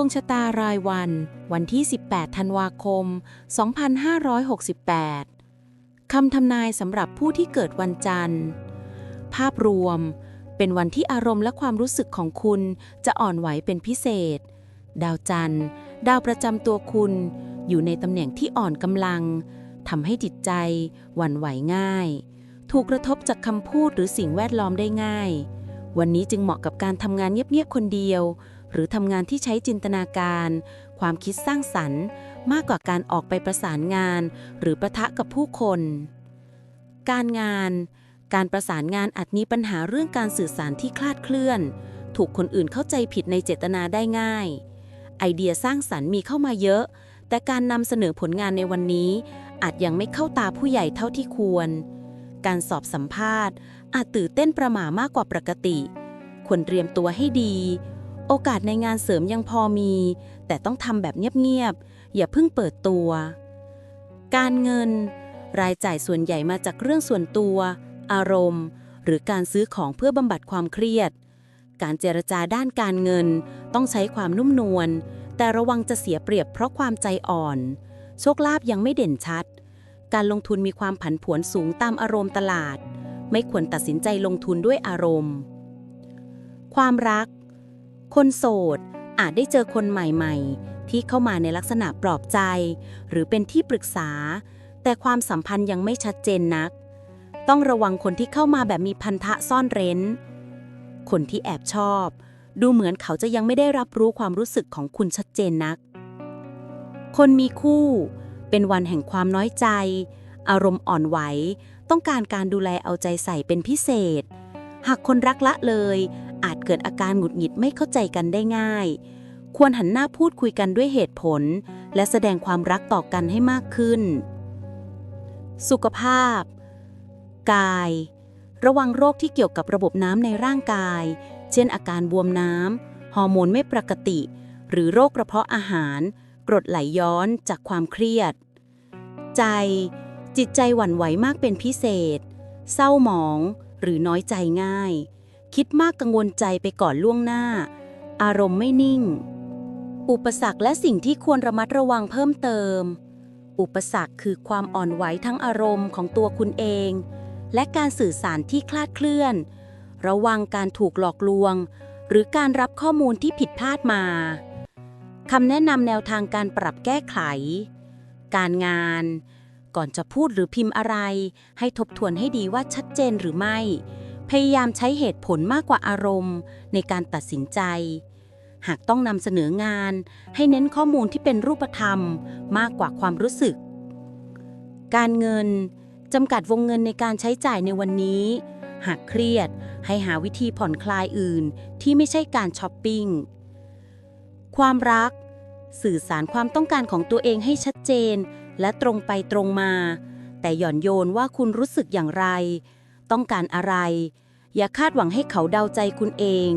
วงชะตารายวัน วันที่ 18 ธันวาคม 2568 คำทำนายสำหรับผู้ที่เกิดวันจันทร์ ภาพรวม เป็นวันที่อารมณ์และความรู้สึกของคุณจะอ่อนไหวเป็นพิเศษ ดาวจันทร์ ดาวประจำตัวคุณ อยู่ในตำแหน่งที่อ่อนกำลังทำให้จิตใจหวั่นไหวง่าย ถูกกระทบจากคำพูดหรือสิ่งแวดล้อมได้ง่าย วันนี้จึงเหมาะกับการทำงานเงียบๆคนเดียว หรือทำงานที่ใช้จินตนาการ ความคิดสร้างสรรค์ มากกว่าการออกไปประสานงาน หรือประทะกับผู้คน การงาน การประสานงานอาจมีปัญหาเรื่องการสื่อสารที่คลาดเคลื่อน ถูกคนอื่นเข้าใจผิดในเจตนาได้ง่าย ไอเดียสร้างสรรค์มีเข้ามาเยอะ แต่การนำเสนอผลงานในวันนี้ อาจยังไม่เข้าตาผู้ใหญ่เท่าที่ควร การสอบสัมภาษณ์ อาจตื่นเต้นประหม่ามากกว่าปกติ ควรเตรียมตัวให้ดี โอกาสในงานเสริมยังพอมี แต่ต้องทำแบบเงียบๆ อย่าเพิ่งเปิดตัว การเงิน รายจ่ายส่วนใหญ่มาจากเรื่องส่วนตัว อารมณ์ หรือการซื้อของเพื่อบำบัดความเครียด การเจรจาด้านการเงิน ต้องใช้ความนุ่มนวล แต่ระวังจะเสียเปรียบเพราะความใจอ่อน โชคลาภยังไม่เด่นชัด การลงทุนมีความผันผวนสูงตามอารมณ์ตลาด ไม่ควรตัดสินใจลงทุนด้วยอารมณ์ ความรัก คนโสด อาจได้เจอคนใหม่ๆ ที่เข้ามาในลักษณะปลอบใจ หรือเป็นที่ปรึกษา แต่ความสัมพันธ์ยังไม่ชัดเจนนัก ต้องระวังคนที่เข้ามาแบบมีพันธะซ่อนเร้น คนที่แอบชอบ ดูเหมือนเขาจะยังไม่ได้รับรู้ความรู้สึกของคุณชัดเจนนัก คนมีคู่ เป็นวันแห่งความน้อยใจ อารมณ์อ่อนไหว ต้องการการดูแลเอาใจใส่เป็นพิเศษ หากคนรักละเลย เกิดอาการหงุดหงิดไม่เข้าใจกันได้ง่าย ควรหันหน้าพูดคุยกันด้วยเหตุผล และแสดงความรักต่อกันให้มากขึ้น สุขภาพ กาย ระวังโรคที่เกี่ยวกับระบบน้ำในร่างกาย เช่น อาการบวมน้ำฮอร์โมนไม่ปกติ หรือโรคกระเพาะอาหาร กรดไหลย้อนจากความเครียด ใจ จิตใจหวั่นไหวมากเป็นพิเศษ เศร้าหมอง หรือน้อยใจง่าย คิดมากกังวลใจไปก่อนล่วงหน้า อารมณ์ไม่นิ่ง อุปสรรคและสิ่งที่ควรระมัดระวังเพิ่มเติม อุปสรรคคือความอ่อนไหวทั้งอารมณ์ของตัวคุณเอง และการสื่อสารที่คลาดเคลื่อน ระวังการถูกหลอกลวง หรือการรับข้อมูลที่ผิดพลาดมาคำแนะนำแนวทางการปรับแก้ไข การงาน ก่อนจะพูดหรือพิมพ์อะไร ให้ทบทวนให้ดีว่าชัดเจนหรือไม่ พยายามใช้เหตุผลมากกว่าอารมณ์ ในการตัดสินใจ หากต้องนำเสนองาน ให้เน้นข้อมูลที่เป็นรูปธรรมมากกว่าความรู้สึก การเงินจำกัดวงเงินในการใช้จ่ายในวันนี้ หากเครียดให้หาวิธีผ่อนคลายอื่นที่ไม่ใช่การช้อปปิ้ง ความรัก สื่อสารความต้องการของตัวเองให้ชัดเจน และตรงไปตรงมา แต่หย่อนโยนว่าคุณรู้สึกอย่างไร ต้องการอะไร อย่าคาดหวังให้เขาเดาใจคุณเอง